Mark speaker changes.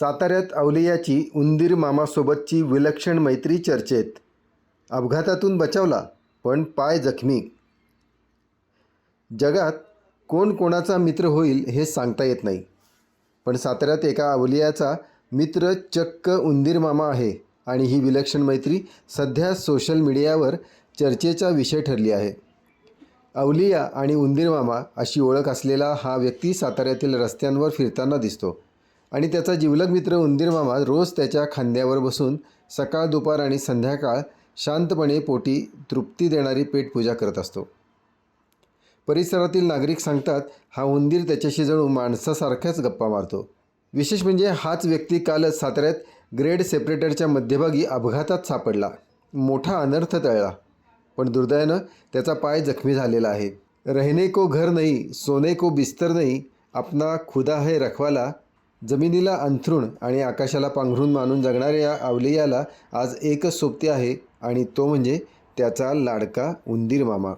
Speaker 1: साताऱ्यात अवलियाची उंदीर मामासोबतची विलक्षण मैत्री चर्चेत. अपघातातून बचावला पण पाय जखमी. जगात कोण कोणाचा मित्र होईल हे सांगता येत नाही. पण साताऱ्यात एका अवलियाचा मित्र चक्क उंदीर मामा आहे आणि ही विलक्षण मैत्री सध्या सोशल मीडियावर चर्चेचा विषय ठरली आहे. अवलिया आणि उंदीर मामा अशी ओळख असलेला हा व्यक्ती साताऱ्यातील रस्त्यांवर फिरताना दिसतो. आणि त्याचा जिवलग मित्र उंदीर मामा रोज त्याच्या खांद्यावर बसून सकाळ दुपार आणि संध्याकाळ शांतपणे पोटी तृप्ती देणारी पेटपूजा करत असतो. परिसरातील नागरिक सांगतात हा उंदीर त्याच्याशी जणू माणसासारख्याच गप्पा मारतो. विशेष म्हणजे हाच व्यक्ती कालच साताऱ्यात ग्रेड सेपरेटरच्या मध्यभागी अपघातात सापडला. मोठा अनर्थ टळला. पण दुर्दैवानं त्याचा पाय जखमी झालेला आहे. रहने को घर नाही सोने को बिस्तर नाही अपना खुदा है रखवाला जमिनीला अंथरुण आणि आकाशाला पांघरून मानून जगणाऱ्या अवलियाला आज एकच सोबती आहे आणि तो म्हणजे त्याचा लाडका उंदीर मामा